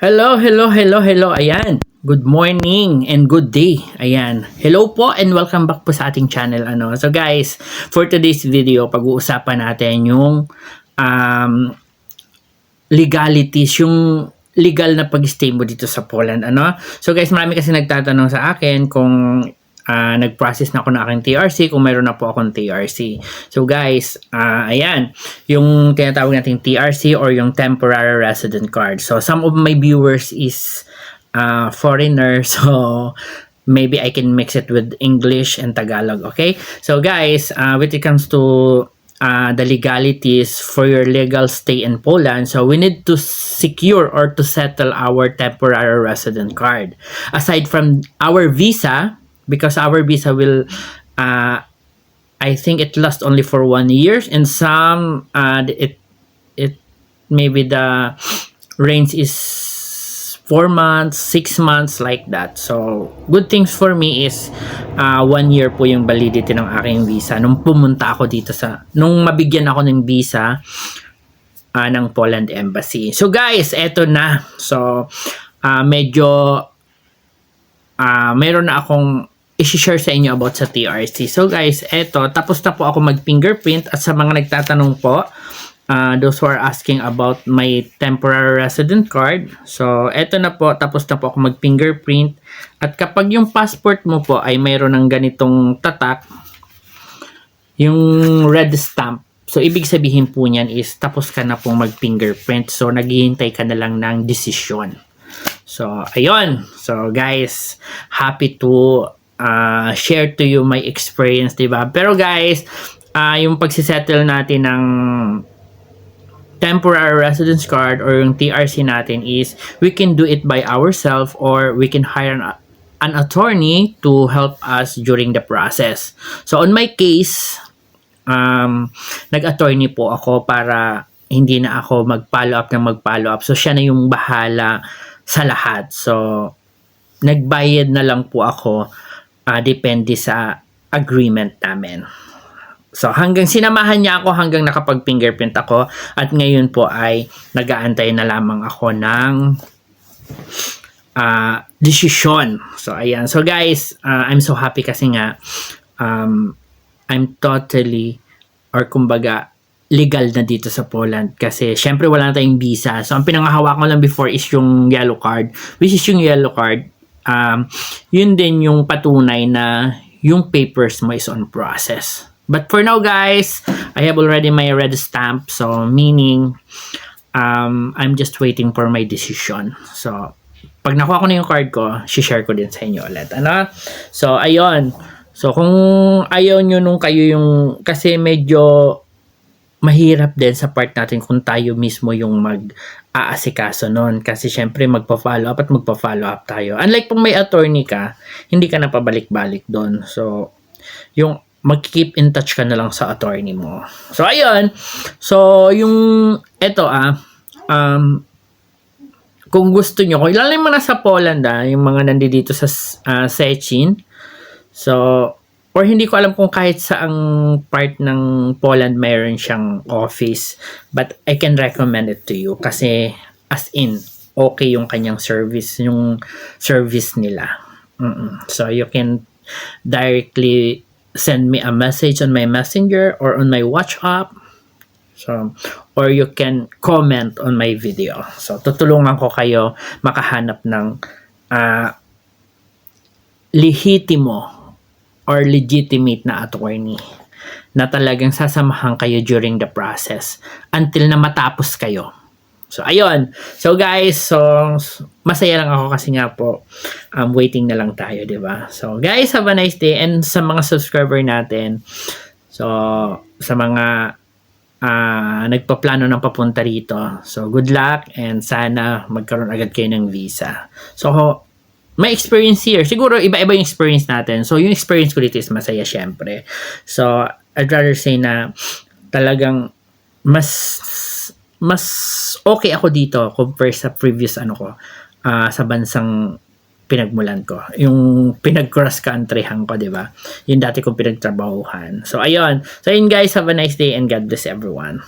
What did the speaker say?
Hello, hello, hello, hello. Ayan. Good morning and good day. Ayan. Hello po and welcome back po sa ating channel. Ano. So guys, for today's video, pag-uusapan natin yung um, legalities, yung legal na pag-stay mo dito sa Poland. Ano? So guys, marami kasi nagtatanong sa akin kung ah, nag-process na ako ng aking TRC, kung meron na po akong TRC. So guys, ah, ayan, yung tinatawag nating TRC or yung temporary resident card. So some of my viewers is uh, foreigner, so maybe I can mix it with English and Tagalog, okay? So guys, uh, when it comes to uh, the legalities for your legal stay in Poland, so we need to secure or to settle our temporary resident card. Aside from our visa, because our visa will, uh, I think it lasts only for one year, and some uh, it it maybe the range is four months, six months, like that. So, good things for me is uh, one year po yung validity ng aking visa. Nung pumunta ako dito sa, nung mabigyan ako ng visa uh, ng Poland Embassy. So, guys, eto na. So, uh, medyo uh, meron na akong i-share sa inyo about sa TRC. So guys, eto, tapos na po ako mag-fingerprint at sa mga nagtatanong po, uh, those who are asking about my temporary resident card. So, eto na po, tapos na po ako mag-fingerprint. At kapag yung passport mo po ay mayroon ng ganitong tatak, yung red stamp, So, ibig sabihin po niyan is tapos ka na pong mag-fingerprint. So, naghihintay ka na lang ng desisyon. So, ayun. So, guys, happy to uh, share to you my experience, 'di ba? Pero guys, uh, yung pagsisettle natin ng temporary residence card or yung TRC natin is we can do it by ourselves or we can hire an, an attorney to help us during the process. So on my case, um, nag-attorney po ako para hindi na ako mag-follow up ng mag-follow up. So siya na yung bahala sa lahat. So nagbayad na lang po ako uh, depende sa agreement namin. So hanggang sinamahan niya ako hanggang nakapag-fingerprint ako at ngayon po ay nag-aantay na lamang ako ng uh, desisyon. So ayan. So guys, uh, I'm so happy kasi nga um, I'm totally or kumbaga legal na dito sa Poland kasi syempre wala na tayong visa. So ang pinangahawakan ko lang before is yung yellow card which is yung yellow card um, yun din yung patunay na yung papers mo is on process. But for now guys, I have already my red stamp. So meaning, um, I'm just waiting for my decision. So, pag nakuha ko na yung card ko, share ko din sa inyo ulit. Ano? So, ayun. So, kung ayaw nyo nung kayo yung, kasi medyo mahirap din sa part natin kung tayo mismo yung mag aasikaso nun. Kasi syempre magpa-follow up at magpa-follow up tayo. Unlike pag may attorney ka, hindi ka na pabalik-balik doon. So, yung mag-keep in touch ka na lang sa attorney mo. So, ayun. So, yung, eto ah, um, kung gusto nyo, kung ilalim mo na sa Poland ah, yung mga nandito sa uh, Sechin, so, or hindi ko alam kung kahit saang part ng Poland mayroon siyang office, but I can recommend it to you kasi as in, okay yung kanyang service, yung service nila. Mm-mm. So, you can directly send me a message on my messenger or on my WhatsApp. So, or you can comment on my video. So, tutulungan ko kayo makahanap ng uh, lehitimo or legitimate na attorney na talagang sasamahan kayo during the process until na matapos kayo. So, ayun. So, guys, so, masaya lang ako kasi nga po, um, waiting na lang tayo, di ba? So, guys, have a nice day. And sa mga subscriber natin, so, sa mga uh, nagpaplano ng papunta rito, so, good luck and sana magkaroon agad kayo ng visa. So, may experience here. Siguro, iba-iba yung experience natin. So, yung experience ko dito is masaya, syempre. So, I'd rather say na talagang mas mas okay ako dito compare sa previous ano ko uh, sa bansang pinagmulan ko. Yung pinag-cross country hang ko, 'di ba? Yung dati kong pinagtrabahuhan. So ayun. So ayun guys, have a nice day and God bless everyone.